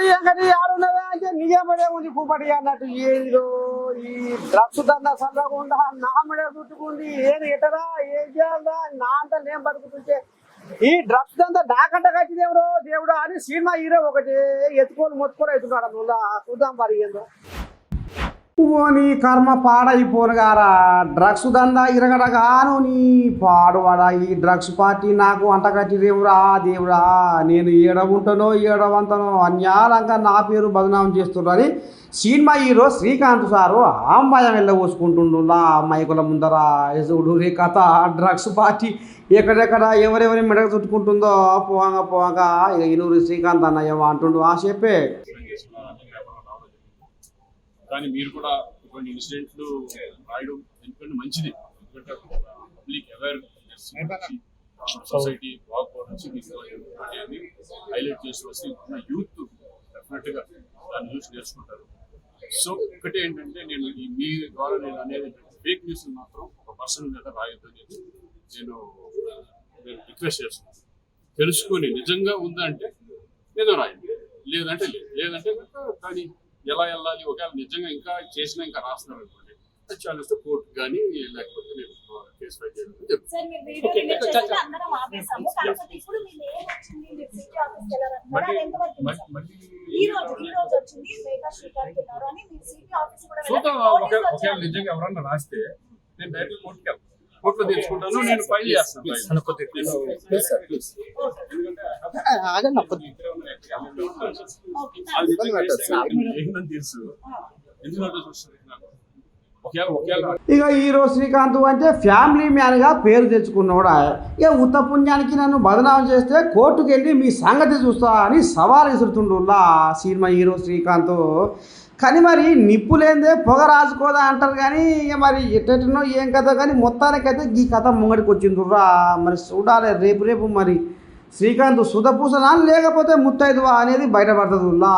వెంకటి వెంకటి ఆడున్నవే అంటే నిజమడే ఉంది కూపటి అన్నట్టు ఏదో ఈ డ్రగ్స్ దందా చల్లకుండా నామడే చుట్టుకుంది ఏది ఎటరా ఏం చేయాలా నా అంతా నేను బతుకుతుంటే ఈ డ్రగ్స్ దందా నాకంట కట్టింది ఎవరో? దేవుడు అని సినిమా హీరో ఒకటి ఎత్తుకొని మొత్తుకొని అవుతున్నాడు. నువ్వు చూద్దాం మరి ఏందో. నీ కర్మ పాడైపోనుగారా డ్రగ్స్ దందా ఇరగడగాను నీ పాడువాడా. ఈ డ్రగ్స్ పార్టీ నాకు అంటగట్టి దేవుడా దేవుడా. నేను ఏడ ఏడవంతనో అన్యాలంగా నా పేరు బదనాం చేస్తున్నారని సినిమా హీరో శ్రీకాంత్ సారు అమ్మాయి వెళ్ళబోసుకుంటుండు నా అమ్మాయికుల ముందర. ఎసుడు రే కథ డ్రగ్స్ పార్టీ ఎక్కడెక్కడ ఎవరెవరి మెడగ చుట్టుకుంటుందో పోగా పోగా. ఇక ఇనూరు శ్రీకాంత్ అన్నయ్య అంటుండు ఆ చెప్పే. కానీ మీరు కూడా ఇటువంటి ఇన్సిడెంట్లు రాయడం ఎందుకంటే మంచిది. ఎందుకంటే పబ్లిక్ అవేర్నెస్ సొసైటీ మీకు ఇటువంటివన్నీ హైలైట్ చేసి వస్తే ఉన్న యూత్ డెఫినెట్గా దాన్ని చూసి నేర్చుకుంటారు. సో ఒకటి ఏంటంటే నేను ఈ మీ ద్వారా నేను అనేది ఫేక్ న్యూస్ మాత్రం ఒక పర్సన్ మీద రాయొద్దు అనేది నేను నేను రిక్వెస్ట్ చేస్తున్నాను తెలుసుకొని నిజంగా ఉందంటే ఏదో రాయండి. లేదంటే లేదు. లేదంటే కానీ ఎలా వెళ్ళాలి? ఒకవేళ నిజంగా ఇంకా చేసినా ఇంకా రాస్తున్నారు అనుకోండి చాలిస్తే కోర్టు కానీ లేకపోతే నేను కేసు ఫైల్ చేయడం. నిజంగా ఎవరన్నా రాస్తే నేను డైరెక్ట్ కోర్టుకి వెళ్తాను. కోర్టులో తెచ్చుకుంటాను నేను ఫైల్ చేస్తాను. తెలుసు ఇక హీరో శ్రీకాంత్ అంటే ఫ్యామిలీ మ్యాన్గా పేరు తెచ్చుకున్నవాడు ఇక ఉత్త పుణ్యానికి నన్ను బదనాం చేస్తే కోర్టుకు వెళ్ళి మీ సంగతి చూస్తా అని సవాల్ విసురుతుండులా సినిమా హీరో శ్రీకాంత్. కానీ మరి నిప్పు లేదే పొగ రాసుకోదా అంటారు కానీ ఇక మరి ఎట్టెట్టనో ఏం కథ కానీ మొత్తానికైతే ఈ కథ ముంగడికి వచ్చిందిరా మరి చూడాలి రేపు రేపు మరి శ్రీకాంత్ సుధపూసనా లేకపోతే ముత్తైదువా అనేది బయటపడుతుందిలా